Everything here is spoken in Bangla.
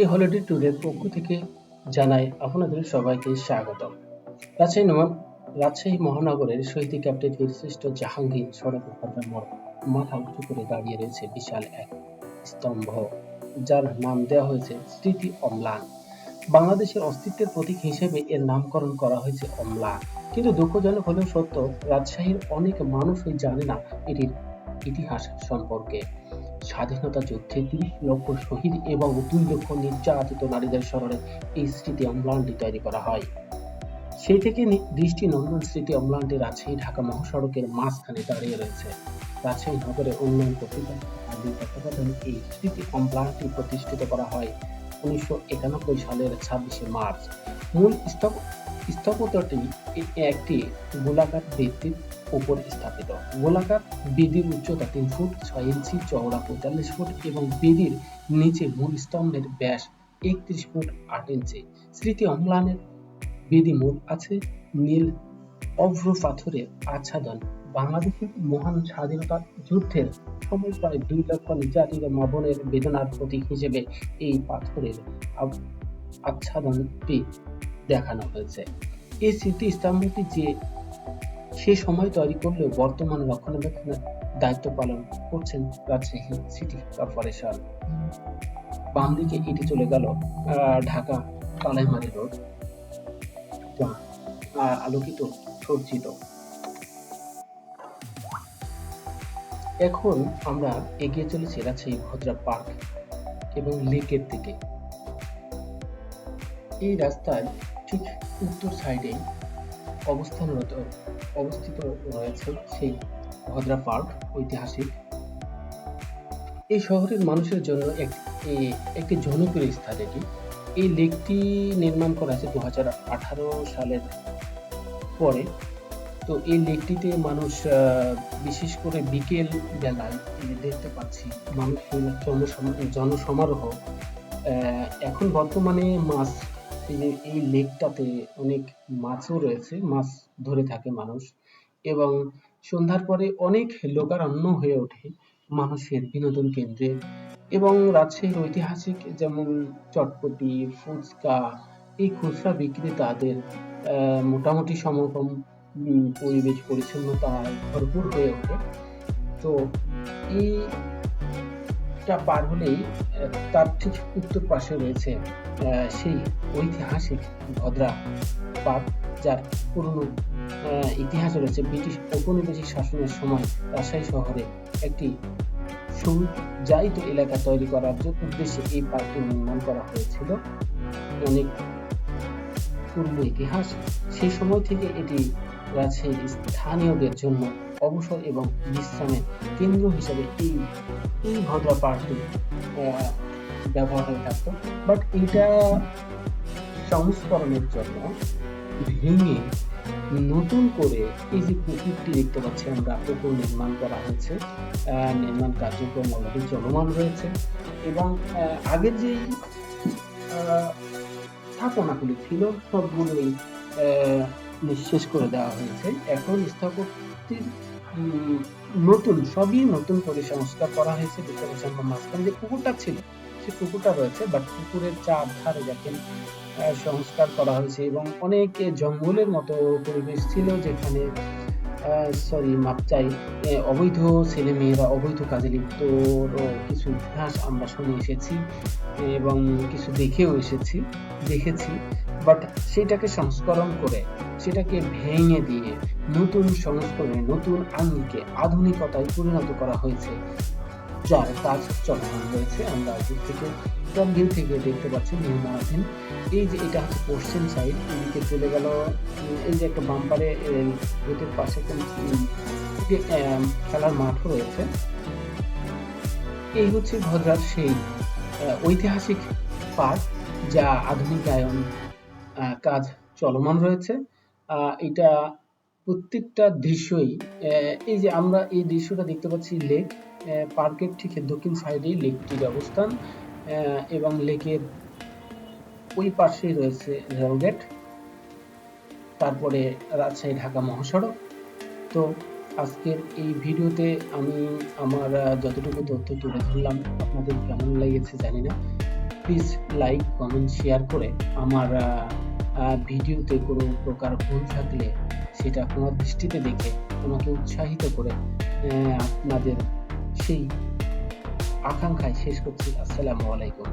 এই হলিডে ট্যুরের পক্ষ থেকে জানাই আপনাদের সবাইকে স্বাগত রাজশাহী নমা- রাজশাহী মহানগরের শহীদ ক্যাপ্টেন বীরশ্রেষ্ঠ জাহাঙ্গীর সড়ক ঘাটার মোড় মাথা উঁচু করে দাঁড়িয়ে রয়েছে বিশাল এক স্তম্ভ, যার নাম দেওয়া হয়েছে স্মৃতি অম্লান। বাংলাদেশের অস্তিত্বের প্রতীক হিসেবে এর নামকরণ করা হয়েছে অম্লান। কিন্তু দুঃখজনক হলেও সত্য, রাজশাহীর অনেক মানুষই জানে না এটির ইতিহাস সম্পর্কে। স্বাধীনতা যুদ্ধে তিরিশ লক্ষ শহীদ এবং দুই লক্ষ নির্যাতিত নারীদের স্মরণে এই স্মৃতি অম্লানটি তৈরি করা হয়। সেই থেকে দৃষ্টি নন্দন স্মৃতি অম্লানটি রাজশাহী ঢাকা মহাসড়কের মাঝখানে দাঁড়িয়ে রয়েছে। রাজশাহী নগরের উন্নয়ন কর্তৃপক্ষ এই স্মৃতি অম্লানটি প্রতিষ্ঠিত করা হয় উনিশশো একানব্বই সালের ছাব্বিশে মার্চ। মূল স্থপ- স্থপতিটি এ- একটি গোলাকার ভিত্তির উপর স্থাপিত। গোলাকার বেদির উচ্চতা তিন ফুট, ছয় ইঞ্চি, চওড়া পঁয়তাল্লিশ ফুট এবং বেদির নিচে মূল স্তম্ভের ব্যাস একত্রিশ ফুট আট ইঞ্চি। স্মৃতি অম্লানের বেদি মূল আছে নীল অভ্র পাথরের আচ্ছাদন। বাংলাদেশের মহান স্বাধীনতা যুদ্ধের সময় প্রায় দুই লক্ষ নির্যাতিত মা বোনের বেদনার প্রতীক হিসেবে এই পাথরের আচ্ছাদনটি দেখানো হয়েছে। এই স্মৃতি স্তম্ভটি যে সে সময় তৈরি করলেও বর্তমান রক্ষণাবেক্ষণের দায়িত্ব পালন করছেন রাজশাহী সিটি কর্পোরেশন। বাম দিকে এটি চলে গেল ঢাকা কালাইমারি রোড, যা আলোকিত সজ্জিত। এখন আমরা এগিয়ে চলেছি রাজশাহী ভদ্রা পার্ক এবং লেকের দিকে। এই রাস্তার ঠিক উত্তর সাইডে অবস্থানরত অবস্থিত রয়েছে সেই ভদ্রা পার্ক ঐতিহাসিক। এই শহরের মানুষের জন্য এক একটি জনপ্রিয় স্থান এটি। এই লেকটি নির্মাণ করা হয়েছে দু হাজার আঠারো সালের পরে। তো এই লেকটিতে মানুষ বিশেষ করে বিকেল বেলায় দেখতে পাচ্ছি মানুষ জনসম- জনসমারোহ। এখন বর্তমানে মাছ এই যে এই লেকটাতে অনেক মাছও রয়েছে, মাছ ধরে থাকে মানুষ এবং সন্ধ্যার পরে অনেক লোকারণ্য হয়ে ওঠে মানুষের বিনোদন কেন্দ্রে এবং রাজশাহীর ঐতিহাসিক যেমন চটপটি, ফুচকা, এই খুচরা বিক্রেতাদের মোটামুটি সমাগম পরিবেশ পরিচ্ছন্নতায় ভরপুর হয়ে ওঠে। তো এইটা পার হলেই তার ঠিক উত্তর পাশে রয়েছে সেই ঐতিহাসিক ভদ্রা পার্ক যার পুরনো ইতিহাস রয়েছে। ব্রিটিশ ঔপনিবেশিক শাসনের সময় রাজশাহী শহরে একটি সুজায়িত এলাকা তৈরি করার উদ্দেশ্যে এই পার্কটি নির্মাণ করা হয়েছিল। অনেক পুরনো ইতিহাস সেই সময় থেকে এটি রাজশাহীর স্থানীয়দের জন্য অবসর এবং বিশ্রামের কেন্দ্র হিসাবে এই এই ভদ্রা পার্কটি ব্যবহার হয়ে থাকতো। বাট এটা সংস্করণের জন্য ভেঙে নতুন করে এই যে পুকুরটি দেখতে পাচ্ছি আমরা পুকুর নির্মাণ করা হয়েছে। নির্মাণ কার্যক্রম অলরেডি চলমান রয়েছে এবং আগের আহ, স্থাপনাগুলি ছিল সবগুলোই নিঃশেষ করে দেওয়া হয়েছে। এখন স্থাপত্যের নতুন, সবই নতুন করে সংস্কার করা হয়েছে পাচ্ছি আমরা মাঝখানে যে পুকুরটা ছিল, সেই পুকুরটা রয়েছে বাট পুকুরের চার ধারে দেখেন সংস্কার করা হয়েছে এবং অনেক জঙ্গলের মতো পরিবেশ ছিল যেখানে সরি মাপ চাই। অবৈধ ছেলে মেয়েরা অবৈধ কাজে লিপ্ত কিছু ইতিহাস আমরা শুনে এসেছি এবং কিছু দেখেও এসেছি, দেখেছি। বাট সেটাকে সংস্করণ করে, সেটাকে ভেঙে দিয়ে নতুন সংস্করণে, নতুন আঙ্গিকে আধুনিকতায় পরিণত করা হয়েছে। যার কাজ চলমান রয়েছে। আমরা দূর থেকে টপ ভিউ থেকে দেখতে পাচ্ছি নির্মাণাধীন এই যে এটা হচ্ছে পশ্চিম সাইড এদিকে চলে গেল, এই যে একটা বাম্পারে গেটের পাশে খেলার মাঠও রয়েছে। এই হচ্ছে ভদ্রার সেই ঐতিহাসিক পার্ক যা আধুনিকায়ন কাজ চলমান রয়েছে। এটা প্রত্যেকটা দৃশ্যই এই যে আমরা এই দৃশ্যটা দেখতে পাচ্ছি লেক পার্কের ঠিক দক্ষিণ সাইডেই লেকটির অবস্থান এবং লেকের ওই পাশেই রয়েছে রেলগেট তারপরে রাজশাহী ঢাকা মহাসড়ক। তো আজকের এই ভিডিওতে আমি আমার যতটুকু তথ্য তুলে ধরলাম, আপনাদের কেমন লেগেছে জানি না। প্লিজ লাইক কমেন্ট শেয়ার করে আমার ভিডিওতে কোনো প্রকার ভুল থাকলে সেটা দৃষ্টিতে দেখে তোমাকে উৎসাহিত করে আপনাদের সেই আকাঙ্ক্ষায় শেষ করছি। আসসালামু আলাইকুম।